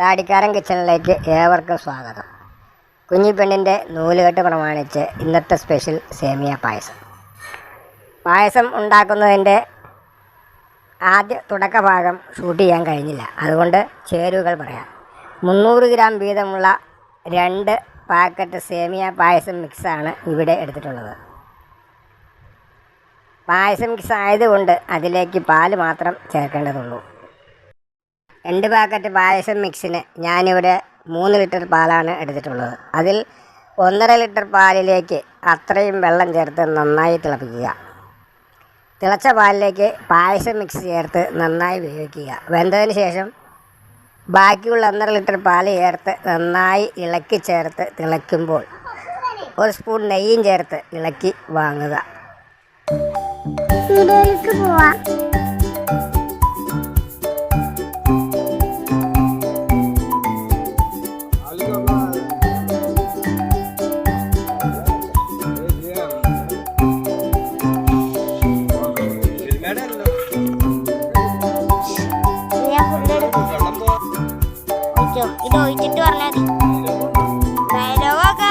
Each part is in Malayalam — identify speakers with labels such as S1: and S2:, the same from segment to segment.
S1: താടിക്കാരൻ കിച്ചണിലേക്ക് ഏവർക്കും സ്വാഗതം. കുഞ്ഞിപ്പെണ്ണിന്റെ നൂലുകെട്ട് പ്രമാണിച്ച് ഇന്നത്തെ സ്പെഷ്യൽ സേമിയ പായസം. പായസം ഉണ്ടാക്കുന്നതിന്റെ ആദ്യ തുടക്ക ഭാഗം ഷൂട്ട് ചെയ്യാൻ കഴിഞ്ഞില്ല. അതുകൊണ്ട് ചേരുവകൾ പറയാം. മുന്നൂറ് ഗ്രാം വീതമുള്ള രണ്ട് പാക്കറ്റ് സേമിയ പായസം മിക്സാണ് ഇവിടെ എടുത്തിട്ടുള്ളത്. പായസം മിക്സ് ആയതുകൊണ്ട് അതിലേക്ക് പാൽ മാത്രം ചേർക്കേണ്ടതുള്ളൂ. രണ്ട് പാക്കറ്റ് പായസം മിക്സിന് ഞാനിവിടെ മൂന്ന് ലിറ്റർ പാലാണ് എടുത്തിട്ടുള്ളത്. അതിൽ ഒന്നര ലിറ്റർ പാലിലേക്ക് അത്രയും വെള്ളം ചേർത്ത് നന്നായി തിളപ്പിക്കുക. തിളച്ച പാലിലേക്ക് പായസം മിക്സ് ചേർത്ത് നന്നായി വേവിക്കുക. വെന്തതിന് ശേഷം ബാക്കിയുള്ള ഒന്നര ലിറ്റർ പാൽ ചേർത്ത് നന്നായി ഇളക്കി ചേർത്ത് തിളയ്ക്കുമ്പോൾ ഒരു സ്പൂൺ നെയ്യും ചേർത്ത് ഇളക്കി വാങ്ങുക.
S2: ഒഴിച്ചിട്ട് പറഞ്ഞാൽ മതി. Dialogue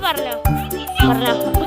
S2: Parla, parla.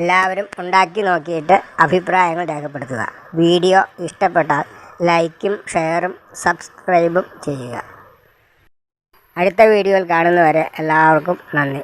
S1: എല്ലാവരും ഉണ്ടാക്കി നോക്കിയിട്ട് അഭിപ്രായങ്ങൾ രേഖപ്പെടുത്തുക. വീഡിയോ ഇഷ്ടപ്പെട്ടാൽ ലൈക്കും ഷെയറും സബ്സ്ക്രൈബും ചെയ്യുക. അടുത്ത വീഡിയോയിൽ കാണുന്നവരെ എല്ലാവർക്കും നന്ദി.